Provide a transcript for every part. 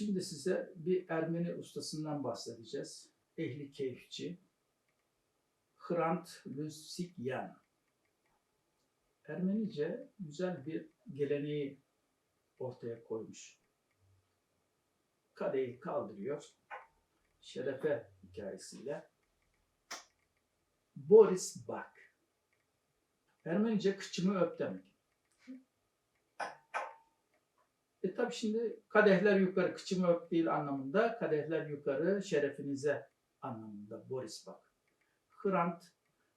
Şimdi size bir Ermeni ustasından bahsedeceğiz. Ehli keyifçi. Hrant Lusikyan. Ermenice güzel bir geleneği ortaya koymuş. Kadehi kaldırıyor. Şerefe hikayesiyle. Boris Bak. Ermenice kıçımı öp demek. E tabi şimdi kadehler yukarı, kıçımı öp değil anlamında, kadehler yukarı şerefinize anlamında Boris Bak. Hrant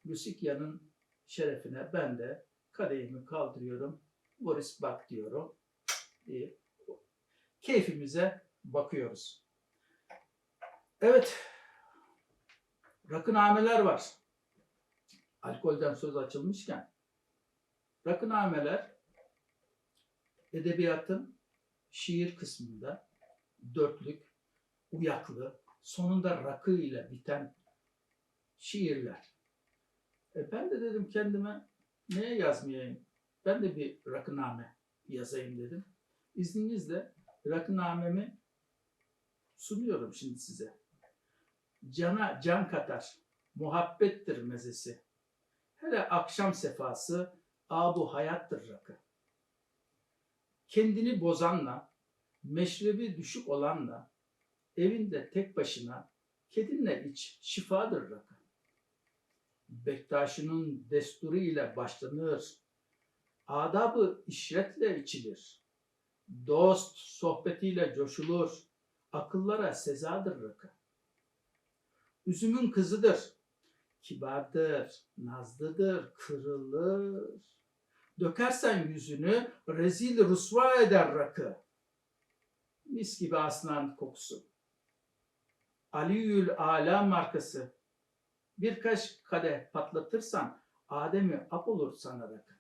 Lusikya'nın şerefine ben de kadehimi kaldırıyorum. Boris Bak diyorum. Diye keyfimize bakıyoruz. Evet. Rakınameler var. Alkolden söz açılmışken. Rakınameler edebiyatın şiir kısmında dörtlük, uyaklı, sonunda rakı ile biten şiirler. E ben de dedim kendime neye yazmayayım? Ben de bir rakıname yazayım dedim. İzninizle rakınamemi sunuyorum şimdi size. Cana can katar, muhabbettir mezesi. Hele akşam sefası, abu hayattır rakı kendini bozanla, meşrebi düşük olanla, evinde tek başına kedinle iç şifadır rakı. Bektaşının desturu ile başlanır, adabı işretle içilir. Dost sohbetiyle coşulur, akıllara sezadır rakı. Üzümün kızıdır, kibardır, nazlıdır, kırılır. Dökersen yüzünü rezil rusva eder rakı. Mis gibi aslan kokusu. Aliyül Ala markası. Birkaç kadeh patlatırsan Adem'i ap olur sana rakı.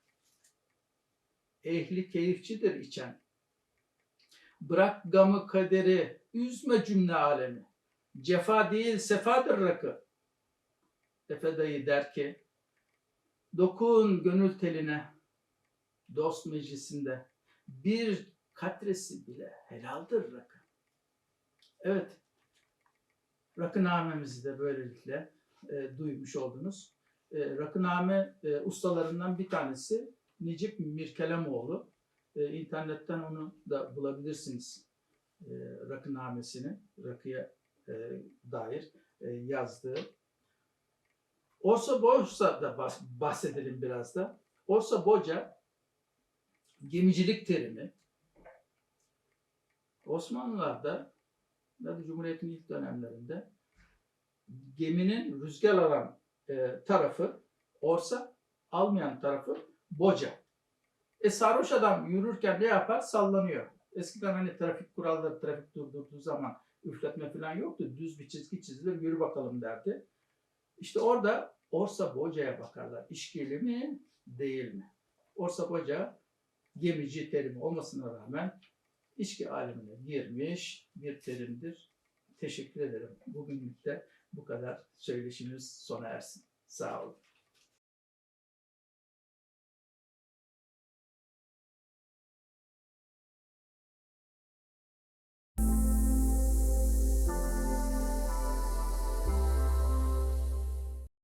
Ehli keyifçidir içen. Bırak gamı kaderi, üzme cümle alemi. Cefa değil sefadır rakı. Efe dayı der ki, dokun gönül teline, dost meclisinde bir katresi bile helaldir rakı. Evet, rakınamemizi de böylelikle e, duymuş oldunuz. E, rakıname e, ustalarından bir tanesi Necip Mirkelemoğlu. E, internetten onu da bulabilirsiniz. E, rakınamesini, rakıya e, dair e, yazdığı. Orsa Borsa da bahs- bahsedelim biraz da. Orsa Boca gemicilik terimi Osmanlılar'da ya da Cumhuriyet'in ilk dönemlerinde geminin rüzgar alan e, tarafı orsa, almayan tarafı boca. E sarhoş adam yürürken ne yapar? Sallanıyor. Eskiden hani trafik kuralları, trafik durdurduğu zaman üfletme falan yoktu. Düz bir çizgi çizilir, yürü bakalım derdi. İşte orada Orsa Boca'ya bakarlar. İşkili mi, değil mi? Orsa Boca gemici terimi olmasına rağmen içki alemine girmiş bir terimdir. Teşekkür ederim. Bugünlük de bu kadar söyleşimiz sona ersin. Sağ olun.